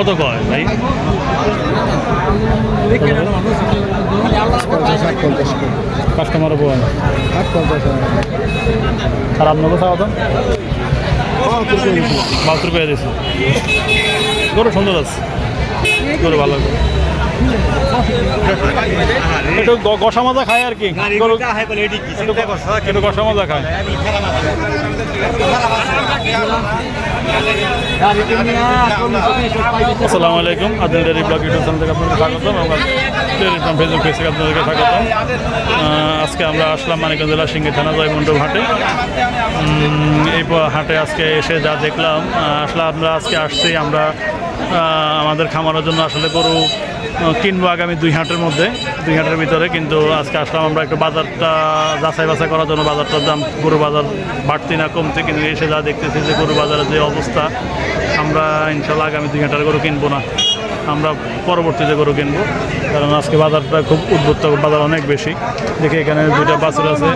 কত কয় ভাই? কাস্টমার বল আর আপনাকে চাওয়া দাম বাহাত্তর পেয়ে দিয়েছে। গরু সুন্দর আছে। গরু ভালো। একটু গ- গসা মাজা খায় আর কি। একটু গসা মাজা খায়। আসসালামু আলাইকুম, Adil diary blog YouTube channel থেকে আপনাদের স্বাগতম। ডেরি ফার্ম ফেসবুক পেজ থেকে আপনাদেরকে স্বাগতম। আজকে আমরা আসলাম মানিকগঞ্জ জেলা সিংহে থানা জয়মন্ডপ হাটে। এই হাটে আজকে এসে যা দেখলাম আসলে আমরা আজকে আসছি, আমরা আমাদের খামারের জন্য আসলে গরু কিনবো আগামী দুই হাটের মধ্যে। দুই হাটের ভিতরে, কিন্তু আজকে আসলাম আমরা একটু বাজারটা যাচাই বাছাই করার জন্য। বাজারটার দাম, গরু বাজার বাড়তি না কমতে, কিন্তু এসে যা দেখতেছি যে গরু বাজারের যে অবস্থা, আমরা ইনশাল্লাহ আগামী দুই হাজার গরু কিনবো না। আমরা পরবর্তীতে গরু কিনবো, কারণ আজকে বাজারটা খুব উদ্বুত্ত বাজার অনেক বেশি। দেখি এখানে দুইটা বাছুর আছে।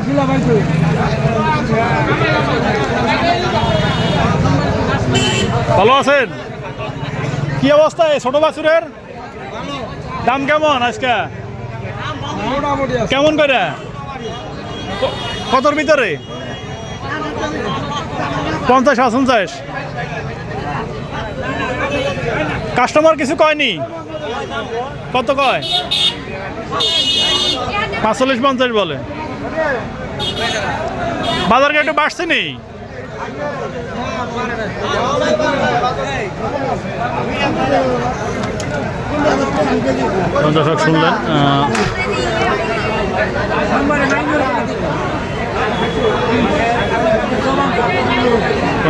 ভালো আছেন? কি অবস্থা এই ছোট বাছুরের? দাম কেমন আজকে? কেমন করে? কতর ভিতরে? পঞ্চাশ পঞ্চাশ। কাস্টমার কিছু কয়নি? কত কয়? পাঁচচল্লিশ, পঞ্চাশ বলে। বাজারকে একটু বাড়ছে নেই দর্শক শুনলেন?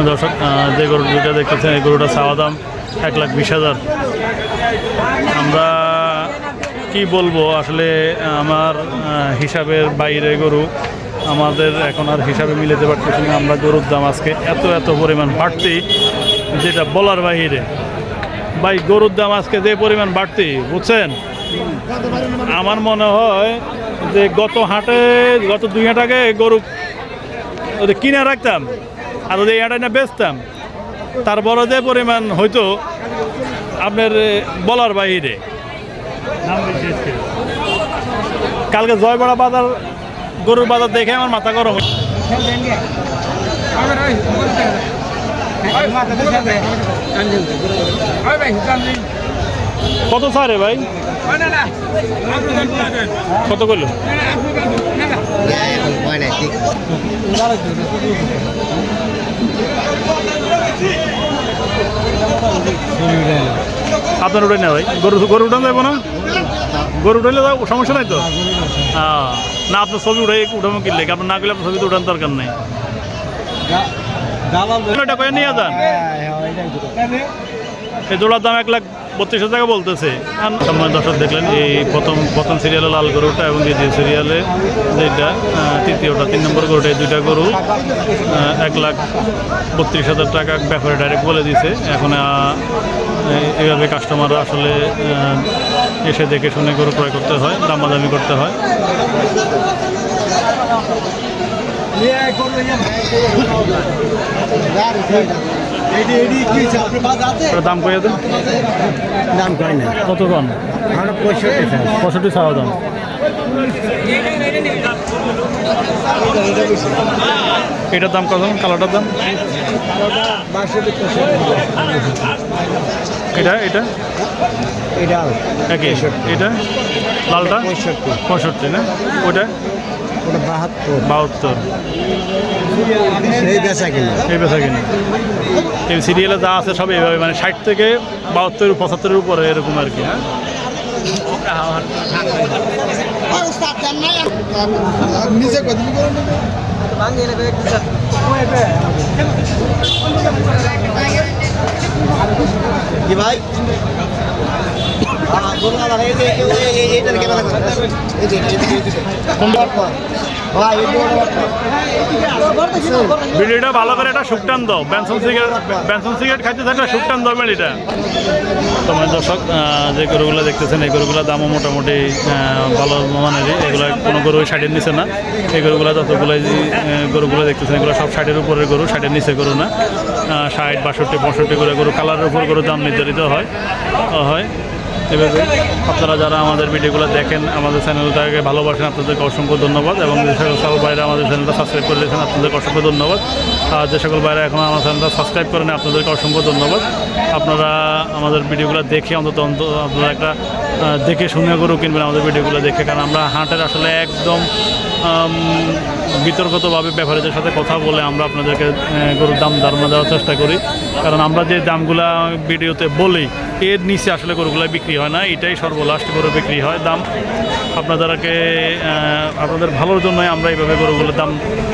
দর্শক? যে গরু দুইটা দেখতেছেন, এই গরুটা চাওয়া দাম এক লাখ বিশ হাজার। আমরা কি বলব? আসলে আমার হিসাবের বাইরে গরু আমাদের এখন আর হিসাবে মিলাতে পারতেছি না। আমরা গরুর দাম আজকে এত এত পরিমাণ বাড়তি, যেটা বলার বাইরে ভাই, গরুর দাম আজকে যে পরিমাণ বাড়তি, বুঝছেন? আমার মনে হয় যে গত হাটে, গত দুই হাট আগে গরু কিনে রাখতাম, আর ওদের হাটে না বেচতাম। তারপরে যে পরিমাণ হয়তো আপনার বলার বাইরে কালকে জয়বড়া বাজার গরুর বাজার দেখে আমার মাথা গরম। কত সারে ভাই? কত করল আপনার উঠে না ভাই? গরু গরু উঠান যাব না? গরু উঠাইলে যাও সমস্যা নাই তো? হ্যাঁ। না আপনার ছবি উঠাই উঠাবো কিনলে আপনার না গেলে আপনার ছবি তো উঠান দরকার নেই। এটা কয়ে নিয়ে যান। এই জোড়ার দাম এক লাখ বত্রিশ টাকা বলতেছে। সম্মান দর্শক দেখলেন এই প্রথম প্রথম সিরিয়ালে লাল গরুটা এবং দ্বিতীয় সিরিয়ালে যেটা তৃতীয়টা তিন নম্বর গরুটা এই দুইটা গরু এক লাখ বত্রিশ হাজার টাকা ব্যাপারে ডাইরেক্ট বলে দিছে। এখন এইভাবে কাস্টমাররা আসলে এসে দেখে শুনে গরু ক্রয় করতে হয় দামাদামি করতে হয়। দাম কয়ে দেন। দাম কয় না? কত আমরা পঁয়ষট্টি পঁয়ষট্টি চাওয়া দাম। এটার দাম কত? কালোটার দাম? এটা এটা? এটা একই এটা লালটা পঁয়ষট্টি পঁয়ষট্টি না ওটা ওটা বাহাত্তর বাহাত্তর সেই বেচা কিনা এই বেচা কিনি এই সিরিয়ালে যা আছে সব এইভাবে মানে ষাট থেকে বাহাত্তর পঁচাত্তরের উপরে এরকম আর কি হ্যাঁ নিচে কত কি ভাই? বিড়িটা ভালো করে একটা শুকটান দাও। বেনসন সিগারেট বেনসন সিগারেট খাইতে থাকলে শুকটান দাও বিড়িটা তোমার দর্শক যে গরুগুলো দেখতেছেন, এই গরুগুলোর দামও মোটামুটি ভালো মানেরই। এগুলো কোনো গরু ষাটের নিচে না। এই গরুগুলো যতগুলো গরুগুলো দেখতেছেন, এগুলো সব ষাটের উপরের গরু, ষাটের নিচে গরু না। ষাট, বাষট্টি, পঁয়ষট্টি করে গরু, কালারের উপর গরু দাম নির্ধারিত হয়। হয়। এভাবে আপনারা যারা আমাদের ভিডিওগুলো দেখেন, আমাদের চ্যানেলটাকে ভালোবাসেন, আপনাদেরকে অসংখ্য ধন্যবাদ এবং যে সকল সকল ভাইরা আমাদের চ্যানেলটা সাবস্ক্রাইব করে দিয়েছেন, আপনাদেরকে অসংখ্য ধন্যবাদ। আর যে সকল ভাইরা এখন আমার চ্যানেলটা সাবস্ক্রাইব করেন, আপনাদেরকে অসংখ্য ধন্যবাদ। আপনারা আমাদের ভিডিওগুলো দেখে অন্তত অন্তত আপনারা একটা দেখে শুনে গরু কিনবেন আমাদের ভিডিওগুলো দেখে, কারণ আমরা হাটের আসলে একদম বিতর্কতভাবে ব্যাপারীদের সাথে কথা বলে আমরা আপনাদেরকে গরুর দাম ধারণা দেওয়ার চেষ্টা করি। কারণ আমরা যে দামগুলা ভিডিওতে বলি এর নিচে আসলে গরুগুলো বিক্রি হয় না, এটাই সর্বলাস্ট গরু বিক্রি হয়। দাম আপনাদেরকে আপনাদের ভালোর জন্যই আমরা এইভাবে গরুগুলোর দাম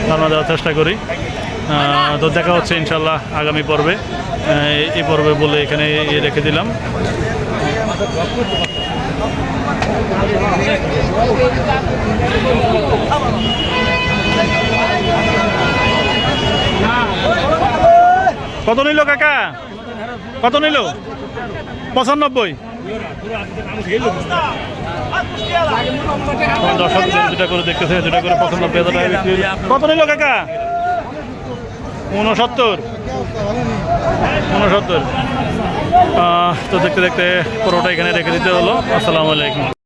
ধারণা দেওয়ার চেষ্টা করি। তো দেখা হচ্ছে ইনশাল্লাহ আগামী পর্বে। এই পর্বে বলে এখানে রেখে দিলাম। কত নিল কাকা? কত নিল? পঁচানব্বই। দর্শক দুটা করে দেখতেছে দুটা করে পঁচানব্বই হাজার টাকা বিক্রি কত নিল কাকা? উনসত্তর। উনসত্তর। তো দেখতে দেখতে পুরোটা এখানে রেখে দিতে হলো। আসসালামু আলাইকুম।